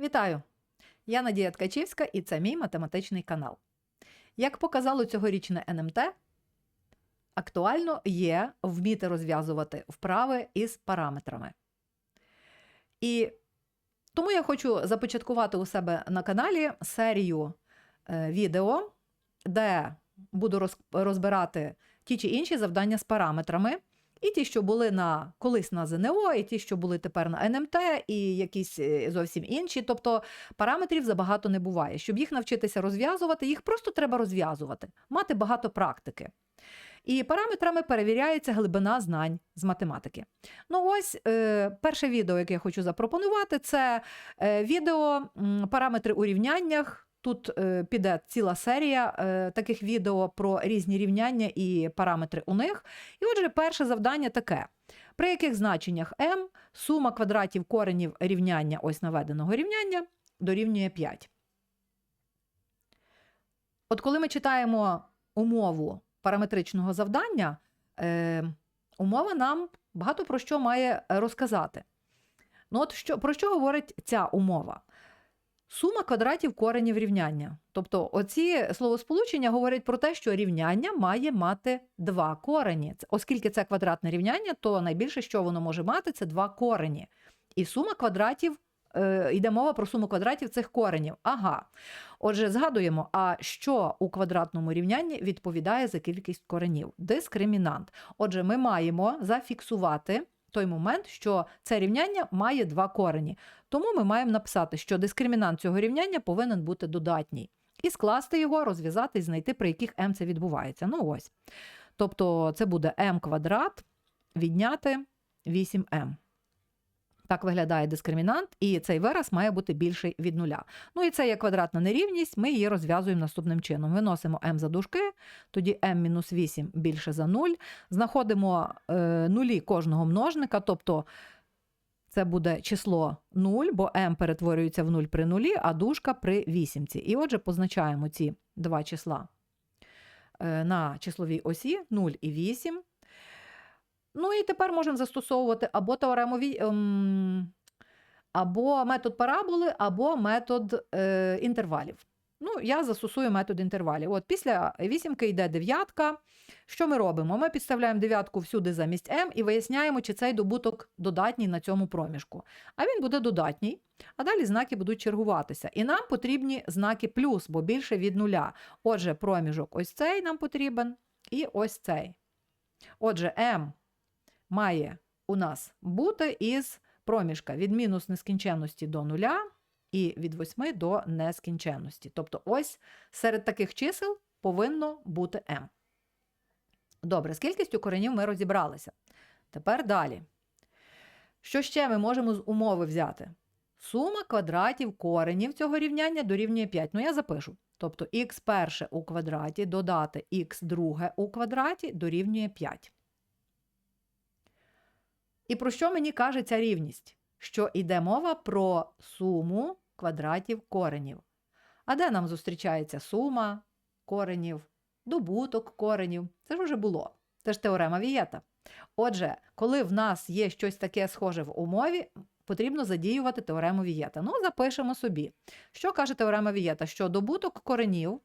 Вітаю! Я Надія Ткачівська і це мій математичний канал. Як показало цьогорічне НМТ, актуально є вміти розв'язувати вправи із параметрами. І тому я хочу започаткувати у себе на каналі серію е, відео, де буду розбирати ті чи інші завдання з параметрами. І ті, що були на колись на ЗНО, і ті, що були тепер на НМТ, і якісь е, зовсім інші. Тобто параметрів забагато не буває. Щоб їх навчитися розв'язувати, їх просто треба розв'язувати, мати багато практики. І параметрами перевіряється глибина знань з математики. Ну, ось е, перше відео, яке я хочу запропонувати, це е, відео параметри у рівняннях. Тут е, піде ціла серія е, таких відео про різні рівняння і параметри у них. І отже, перше завдання таке: при яких значеннях m сума квадратів коренів рівняння ось наведеного рівняння дорівнює 5. От коли ми читаємо умову параметричного завдання, е, умова нам багато про що має розказати. Ну, от що, про що говорить ця умова? Сума квадратів коренів рівняння. Тобто, оці словосполучення говорять про те, що рівняння має мати два корені. Оскільки це квадратне рівняння, то найбільше, що воно може мати, це два корені. І сума квадратів, е, йде мова про суму квадратів цих коренів. Ага. Отже, згадуємо, а що у квадратному рівнянні відповідає за кількість коренів? Дискримінант. Отже, ми маємо зафіксувати той момент, що це рівняння має два корені. Тому ми маємо написати, що дискримінант цього рівняння повинен бути додатній. І скласти його, розв'язати і знайти, при яких m це відбувається. Ну ось. Тобто це буде m квадрат відняти 8m. Так виглядає дискримінант, і цей вираз має бути більший від нуля. Ну і це є квадратна нерівність, ми її розв'язуємо наступним чином. Виносимо m за дужки, тоді m-8 більше за 0. Знаходимо е, нулі кожного множника, тобто це буде число 0, бо m перетворюється в 0 при нулі, а дужка при вісімці. І отже, позначаємо ці два числа е, на числовій осі 0 і 8. Ну і тепер можемо застосовувати або теорему Ві- ем, або метод параболи, або метод е, інтервалів. Ну, я застосую метод інтервалів. От після вісімки йде дев'ятка. Що ми робимо? Ми підставляємо дев'ятку всюди замість m і виясняємо, чи цей добуток додатній на цьому проміжку. А він буде додатній, а далі знаки будуть чергуватися. І нам потрібні знаки плюс, бо більше від нуля. Отже, проміжок ось цей нам потрібен, і ось цей. Отже, m має у нас бути із проміжка від мінус нескінченності до нуля і від 8 до нескінченності. Тобто, ось серед таких чисел повинно бути m. Добре, з кількістю коренів ми розібралися. Тепер далі. Що ще ми можемо з умови взяти? Сума квадратів коренів цього рівняння дорівнює 5. Ну, я запишу. Тобто х перше у квадраті додати х друге у квадраті дорівнює 5. І про що мені каже ця рівність? Що йде мова про суму квадратів коренів. А де нам зустрічається сума коренів, добуток коренів? Це ж вже було. Це ж теорема Вієта. Отже, коли в нас є щось таке схоже в умові, потрібно задіювати теорему Вієта. Ну, запишемо собі. Що каже теорема Вієта? Що добуток коренів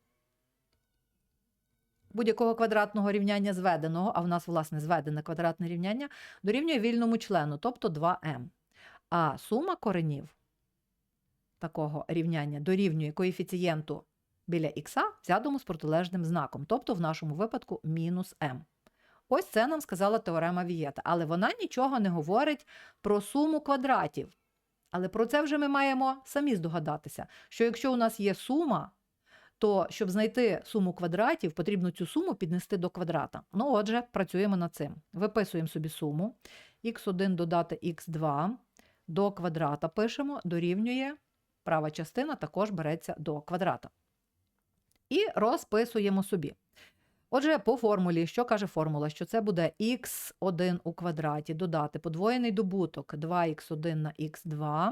будь-якого квадратного рівняння зведеного, а в нас, власне, зведене квадратне рівняння, дорівнює вільному члену, тобто 2m. А сума коренів такого рівняння дорівнює коефіцієнту біля х, взятому з протилежним знаком, тобто в нашому випадку мінус m. Ось це нам сказала теорема Вієта, але вона нічого не говорить про суму квадратів. Але про це вже ми маємо самі здогадатися, що якщо у нас є сума, то щоб знайти суму квадратів, потрібно цю суму піднести до квадрата. Ну, отже, працюємо над цим. Виписуємо собі суму. х1 додати х2 до квадрата пишемо, дорівнює права частина також береться до квадрата. І розписуємо собі. Отже, по формулі, що каже формула? Що це буде х1 у квадраті додати подвоєний добуток 2х1 на х2,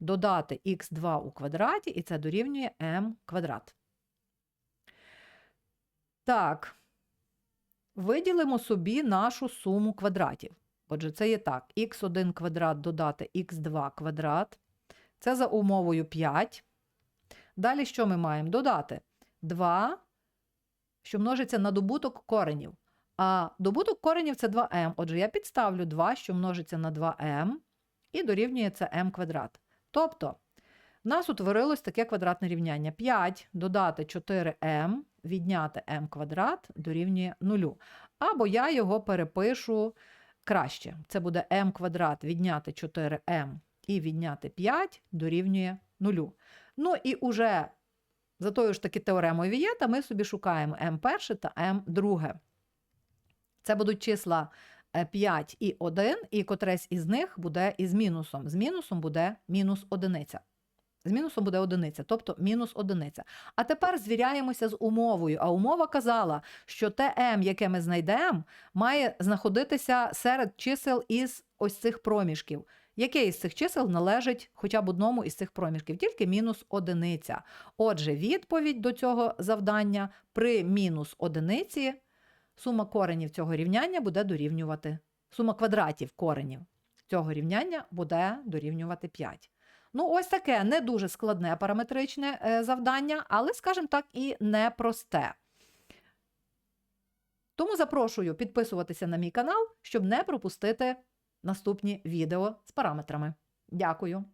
додати х2 у квадраті, і це дорівнює m квадрат. Так, виділимо собі нашу суму квадратів. Отже, це є так: х1 квадрат додати х2 квадрат Це за умовою 5. Далі що ми маємо? Додати 2, що множиться на добуток коренів. А добуток коренів це 2m. Отже, я підставлю 2, що множиться на 2m, і дорівнює це m квадрат. Тобто, в нас утворилось таке квадратне рівняння. 5 додати 4m, відняти m квадрат дорівнює 0. Або я його перепишу краще. Це буде m квадрат відняти 4m і відняти 5 дорівнює 0. Ну і уже за тою ж таки теоремою Вієта ми собі шукаємо m перше та m друге. Це будуть числа е, 5 і 1, і котресь із них буде із мінусом. З мінусом буде мінус одиниця. З мінусом буде одиниця, тобто мінус одиниця. А тепер звіряємося з умовою. А умова казала, що те m, яке ми знайдемо, має знаходитися серед чисел із ось цих проміжків. Яке із цих чисел належить хоча б одному із цих проміжків? Тільки мінус одиниця. Отже, відповідь до цього завдання при мінус одиниці сума коренів цього рівняння буде дорівнювати. Сума квадратів коренів цього рівняння буде дорівнювати 5. Ну, ось таке не дуже складне параметричне е, завдання, але, скажімо так, і непросте. Тому запрошую підписуватися на мій канал, щоб не пропустити наступні відео з параметрами. Дякую!